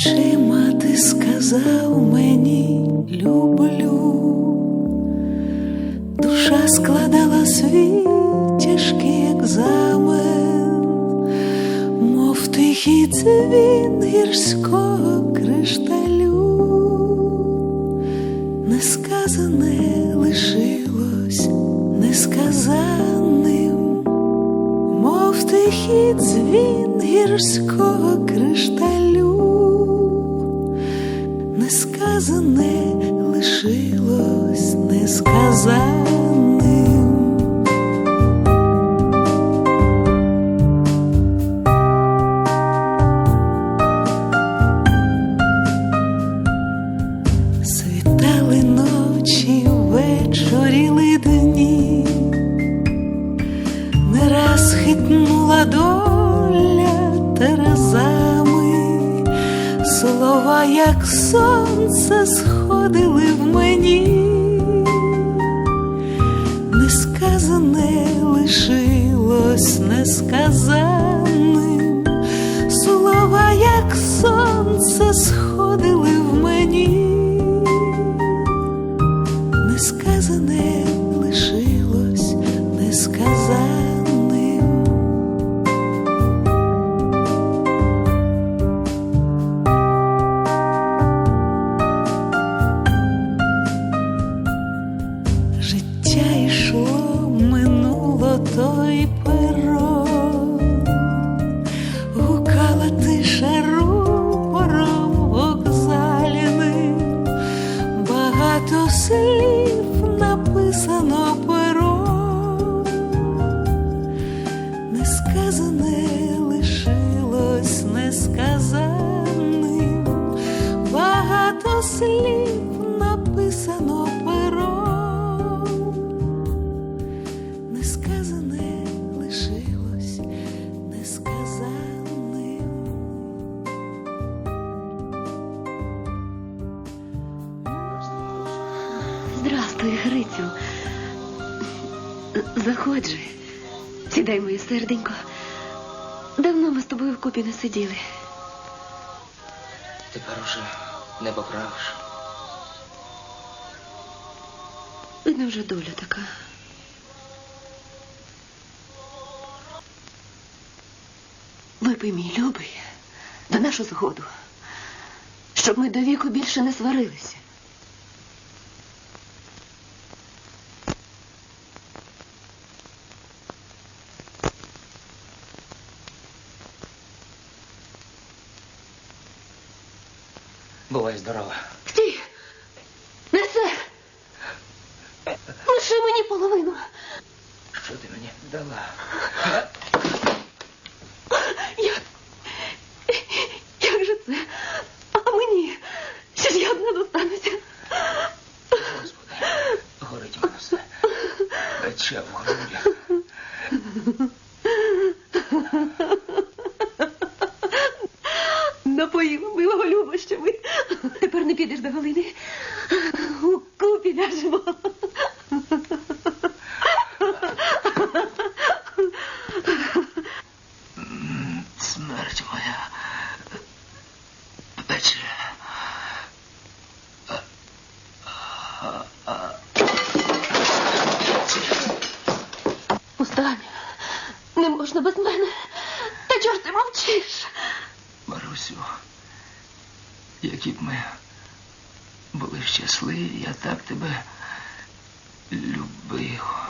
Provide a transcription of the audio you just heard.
очима ти сказав мені люблю, душа складала свій тяжкий екзамен, мов тихий дзвін гірського кришталю, несказане лишилось несказаним, мов тихий дзвін гірського кришталю несказане лишилось не Світали як сонце, сходили в мені, несказане лишилось несказаним, 下一世 Заходь же. Сідай, моє серденько. Давно ми з тобою вкупі не сиділи. Тепер уже не поправиш. Видно, вже доля така. Випий, мій любий, на нашу згоду, щоб ми до віку більше не сварилися. Бувай здорова. Стій! Несе! Лиши мені половину. Що ти мені дала? Як? Як же це? А мені? Що ж я одна достануся? Господи, горить мене все. Пече в грудях. Напоїла милого любощами. Тепер не підеш до Галини. У купі ляжемо. Смерть моя. Пече. Устань. Не можна без мене. Та чого ж ти мовчиш? Марусю, які б ми були щасливі, я так тебе любив.